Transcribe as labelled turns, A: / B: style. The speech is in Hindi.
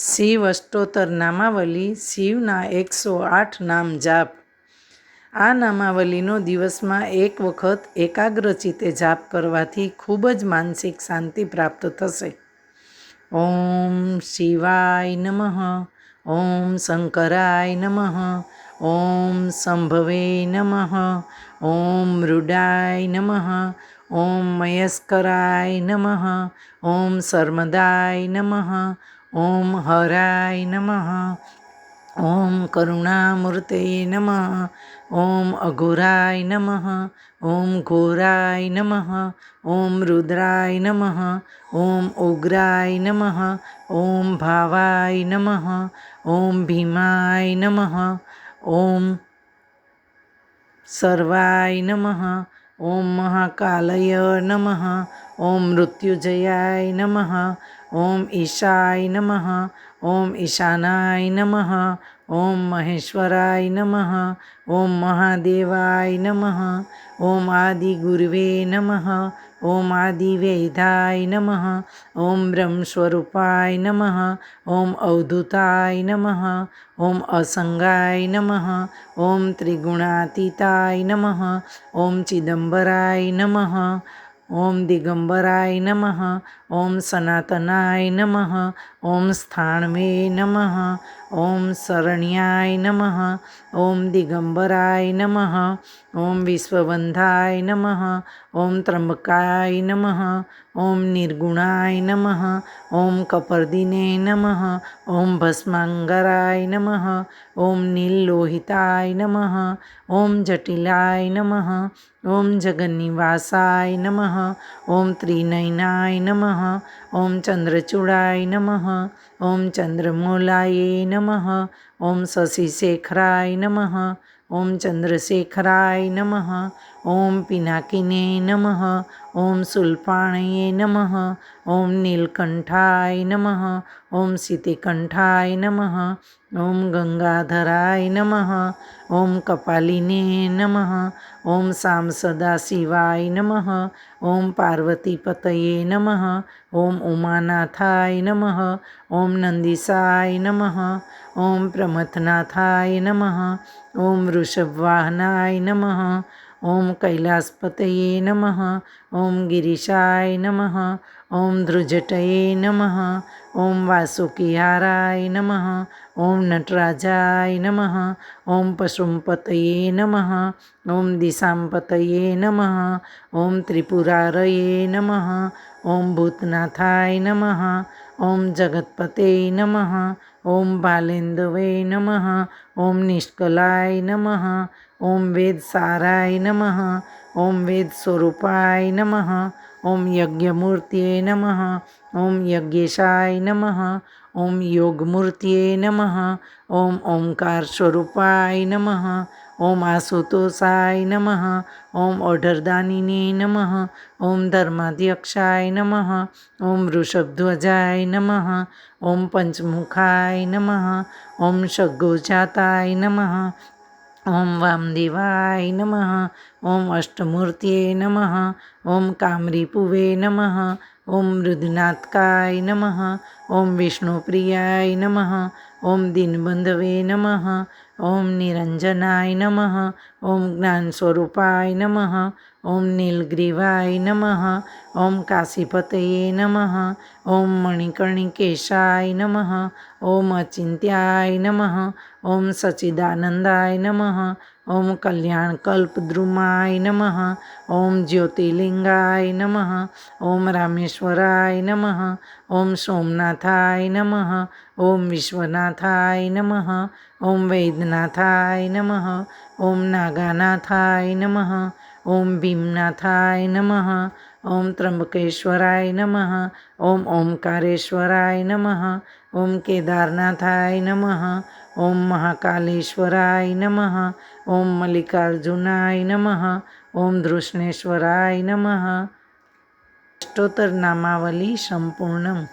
A: શિવ અષ્ટોત્તર નામાવલી, શિવના એકસો આઠ નામ જાપ. આ નામાવલીનો દિવસમાં એક વખત એકાગ્રચિતે જાપ કરવાથી ખૂબ જ માનસિક શાંતિ પ્રાપ્ત થશે. ઓમ શિવાય નમઃ, ઓમ શંકરાય નમઃ, ઓમ સંભવે નમઃ, ઓમ રૂડાય નમઃ, ઓમ મયસ્કરાય નમઃ, ઓમ સર્મદાય નમઃ ओम हराय नमः ओम करुणामूर्त नमः ओम अघोराय नमः ओम घोराय नमः ओम रुद्राय नमः ओम उग्राय नमः ओम भावाय नमः ओम भीमाय नमः ओम सर्वाय नमः ओम महाकालय नमः ओम मृत्युजयाय नमः ओम ईशाय नमः ओम ईशानाय नमः ओम महेश्वराय नमः ओम महादेवाय नमः ओम आदि गुरुवे नमः ओम आदिवेदाय नमः ओम ब्रह्मस्वरूपाय नमः ओम अवधुताय नमः ओम असंगाय नमः ओम त्रिगुणातीताय नमः ओम चिदंबराय नमः ओम दिगंबराय नम ओम सनातनाय नम ओम स्थाणवे नम ओम शरण्याय नम ओम दिगंबराय नम ओम विश्वबंधाय नम ओम त्र्यंबकाय नम ओम निर्गुणाय नम ओम कपर्दिने नम ओम भस्मांगराय नम ओम नीलोहिताय नम ओम जटिलाय नम ઓમ જગન્નિવાસાય નમઃ ઓમ ત્રિનયનાય નમઃ ઓમ ચંદ્રચૂડાય નમઃ ઓમ ચંદ્રમૂલાય નમઃ ओम शशिशेखराय नम ओम चंद्रशेखराय नम ओम पिनाकिने नम ओम सुल्पाणये नम ओम नीलकंठाय नम ओम सीतिकंठाय नम ओम गंगाधराय नम ओम कपालिने नम ओम साम सदाशिवाय नम ओम पार्वतीपत नम ओम उमानाथाय नम ओम नंदीसाय नमः ओम प्रमथनाथाय नमः ओम वृषभवाहनाय नमः ओम कैलासपत नमः ओम गिरीशाय नमः ओम ध्रुजट नमः ओम वासुकिहाराय नमः ओम नटराजाय नमः ओम पशुपत नमः ओम दिशापत नमः ॐ त्रिपुरार नम ओं भूतनाथाय नम ओं जगतपते नमः ओम बालेन्दवे नमः, ओम निष्कलाय नमः वेद साराय नमः वेद स्वरूपाय नमः, ओम यज्ञमूर्त नमः, ओम यज्ञेशाय नमः ॐ योगमूर्तये नमः ओंकार स्वरूपाय नमः ઓમ આશુતોષાય નમઃ ઓમ ઓઢરદાનિને નમઃ ઓમ ધર્માધ્યક્ષાય નમઃ ઓમ વૃષભધ્વજાય નમઃ ઓમ પંચમુખાય નમઃ ઓમ શગ્ગોજાતાય નમઃ ઓમ વામદેવાય નમઃ ઓમ અષ્ટમૂર્તિએ નમઃ ઓમ કામરીપુવે નમઃ ઓમ મૃદનાથકાય નમઃ ઓમ વિષ્ણુપ્રિયાય નમઃ ॐ दीनबन्धवे नमः ॐ निरञ्जनाय नमः ॐ ज्ञानस्वरूपाय नमः ॐ नीलग्रीवाय नमः ॐ काशीपतये नमः ॐ मणिकर्णिकेशाय नमः ॐ अचिन्त्याय नमः ॐ सच्चिदानन्दाय नमः ओम कल्याण कल्प द्रुमाय नम ओम ज्योतिर्लिंगाय नम ओम रामेश्वराय नम ओम सोमनाथाय नम ओम विश्वनाथाय नम ओम वैद्यनाथाय नम ओम नागानाथाय नम ओम भीमनाथाय नम ओम त्र्यंबकेश्वराय नम ओम ओंकारेश्वराय नम ओम केदारनाथाय नम ओम महाकालेश्वराय नम ओम मल्लिकार्जुनाय नमः ओम धृष्णेश्वराय नमः। अष्टोत्तर नामावली संपूर्णम।